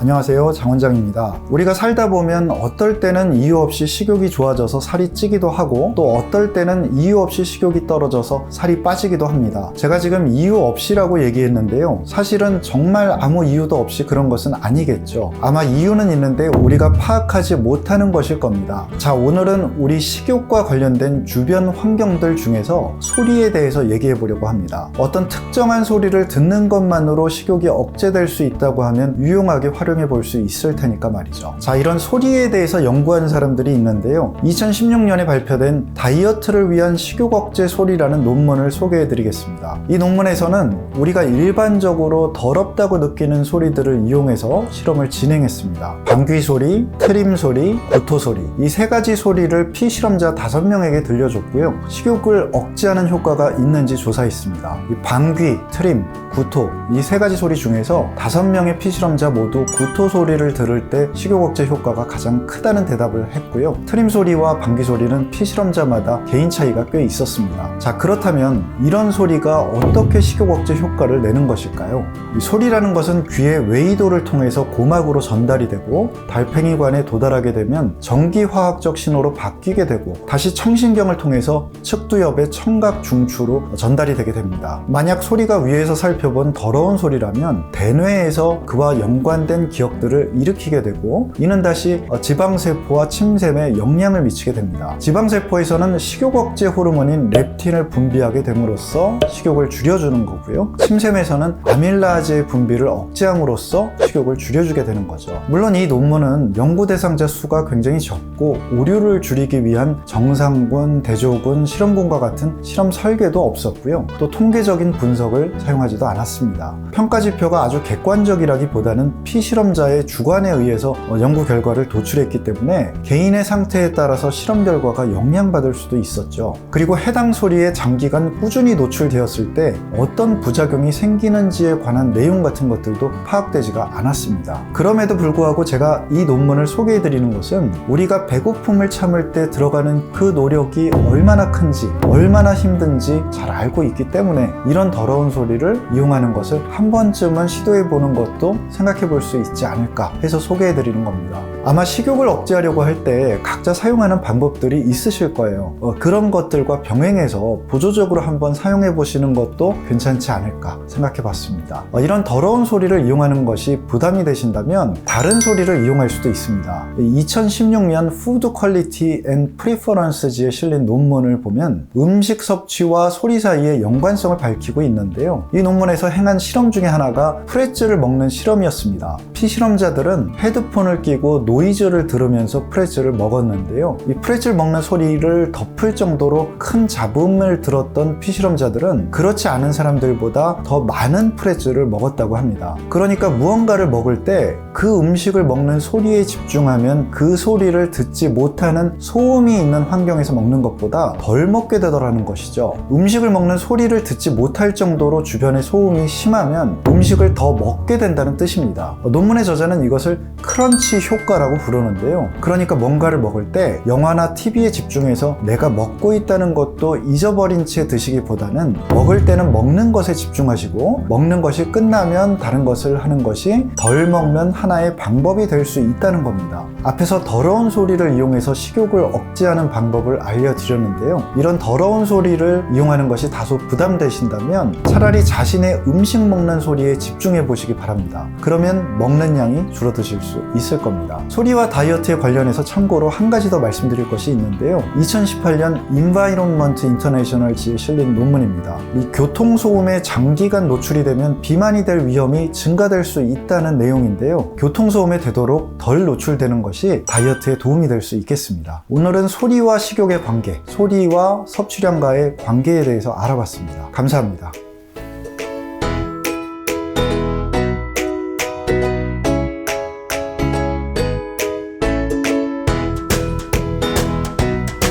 안녕하세요. 장원장입니다. 우리가 살다 보면 어떨 때는 이유 없이 식욕이 좋아져서 살이 찌기도 하고 또 어떨 때는 이유 없이 식욕이 떨어져서 살이 빠지기도 합니다. 제가 지금 이유 없이라고 얘기했는데요. 사실은 정말 아무 이유도 없이 그런 것은 아니겠죠. 아마 이유는 있는데 우리가 파악하지 못하는 것일 겁니다. 자, 오늘은 우리 식욕과 관련된 주변 환경들 중에서 소리에 대해서 얘기해 보려고 합니다. 어떤 특정한 소리를 듣는 것만으로 식욕이 억제될 수 있다고 하면 유용하게 활용 해 볼 수 있을 테니까 말이죠. 자, 이런 소리에 대해서 연구한 사람들이 있는데요. 2016년에 발표된 다이어트를 위한 식욕 억제 소리라는 논문을 소개해 드리겠습니다. 이 논문에서는 우리가 일반적으로 더럽다고 느끼는 소리들을 이용해서 실험을 진행했습니다. 방귀 소리, 트림 소리, 구토 소리. 이 세 가지 소리를 피실험자 5명에게 들려줬고요. 식욕을 억제하는 효과가 있는지 조사했습니다. 이 방귀, 트림, 구토 이 세 가지 소리 중에서 5명의 피실험자 모두 구토 소리를 들을 때 식욕 억제 효과가 가장 크다는 대답을 했고요. 트림 소리와 방귀 소리는 피실험자마다 개인 차이가 꽤 있었습니다. 자, 그렇다면 이런 소리가 어떻게 식욕 억제 효과를 내는 것일까요? 이 소리라는 것은 귀의 웨이도를 통해서 고막으로 전달이 되고 달팽이관에 도달하게 되면 전기화학적 신호로 바뀌게 되고 다시 청신경을 통해서 측두엽의 청각 중추로 전달이 되게 됩니다. 만약 소리가 위에서 살펴본 더러운 소리라면 대뇌에서 그와 연관된 기억들을 일으키게 되고 이는 다시 지방세포와 침샘에 영향을 미치게 됩니다. 지방세포에서는 식욕 억제 호르몬인 렙틴을 분비하게 됨으로써 식욕을 줄여주는 거고요. 침샘에서는 아밀라제의 분비를 억제함으로써 식욕을 줄여주게 되는 거죠. 물론 이 논문은 연구 대상자 수가 굉장히 적고 오류를 줄이기 위한 정상군, 대조군, 실험군과 같은 실험 설계도 없었고요. 또 통계적인 분석을 사용하지도 않았습니다. 평가 지표가 아주 객관적이라기보다는 피실험 자의 주관에 의해서 연구 결과를 도출했기 때문에 개인의 상태에 따라서 실험 결과가 영향받을 수도 있었죠. 그리고 해당 소리에 장기간 꾸준히 노출되었을 때 어떤 부작용이 생기는지에 관한 내용 같은 것들도 파악되지가 않았습니다. 그럼에도 불구하고 제가 이 논문을 소개해 드리는 것은 우리가 배고픔을 참을 때 들어가는 그 노력이 얼마나 큰지, 얼마나 힘든지 잘 알고 있기 때문에 이런 더러운 소리를 이용하는 것을 한 번쯤은 시도해 보는 것도 생각해 볼 수 있지 않을까 해서 소개해 드리는 겁니다. 아마 식욕을 억제하려고 할 때 각자 사용하는 방법들이 있으실 거예요. 어, 그런 것들과 병행해서 보조적으로 한번 사용해 보시는 것도 괜찮지 않을까 생각해 봤습니다. 어, 이런 더러운 소리를 이용하는 것이 부담이 되신다면 다른 소리를 이용할 수도 있습니다. 2016년 Food Quality and Preference지에 실린 논문을 보면 음식 섭취와 소리 사이의 연관성을 밝히고 있는데요. 이 논문에서 행한 실험 중에 하나가 프레츠를 먹는 실험이었습니다. 피실험자들은 헤드폰을 끼고 노이즈를 들으면서 프레츠를 먹었는데요. 이 프레츠를 먹는 소리를 덮을 정도로 큰 잡음을 들었던 피실험자들은 그렇지 않은 사람들보다 더 많은 프레츠를 먹었다고 합니다. 그러니까 무언가를 먹을 때 그 음식을 먹는 소리에 집중하면 그 소리를 듣지 못하는 소음이 있는 환경에서 먹는 것보다 덜 먹게 되더라는 것이죠. 음식을 먹는 소리를 듣지 못할 정도로 주변의 소음이 심하면 음식을 더 먹게 된다는 뜻입니다. 논문의 저자는 이것을 크런치 효과 라고 부르는데요. 그러니까 뭔가를 먹을 때 영화나 TV에 집중해서 내가 먹고 있다는 것도 잊어버린 채 드시기보다는 먹을 때는 먹는 것에 집중하시고 먹는 것이 끝나면 다른 것을 하는 것이 덜 먹는 하나의 방법이 될 수 있다는 겁니다. 앞에서 더러운 소리를 이용해서 식욕을 억제하는 방법을 알려드렸는데요. 이런 더러운 소리를 이용하는 것이 다소 부담되신다면 차라리 자신의 음식 먹는 소리에 집중해 보시기 바랍니다. 그러면 먹는 양이 줄어드실 수 있을 겁니다. 소리와 다이어트에 관련해서 참고로 한 가지 더 말씀드릴 것이 있는데요. 2018년 Environment International지에 실린 논문입니다. 이 교통소음에 장기간 노출이 되면 비만이 될 위험이 증가될 수 있다는 내용인데요. 교통소음에 되도록 덜 노출되는 것이 다이어트에 도움이 될 수 있겠습니다. 오늘은 소리와 식욕의 관계, 소리와 섭취량과의 관계에 대해서 알아봤습니다. 감사합니다.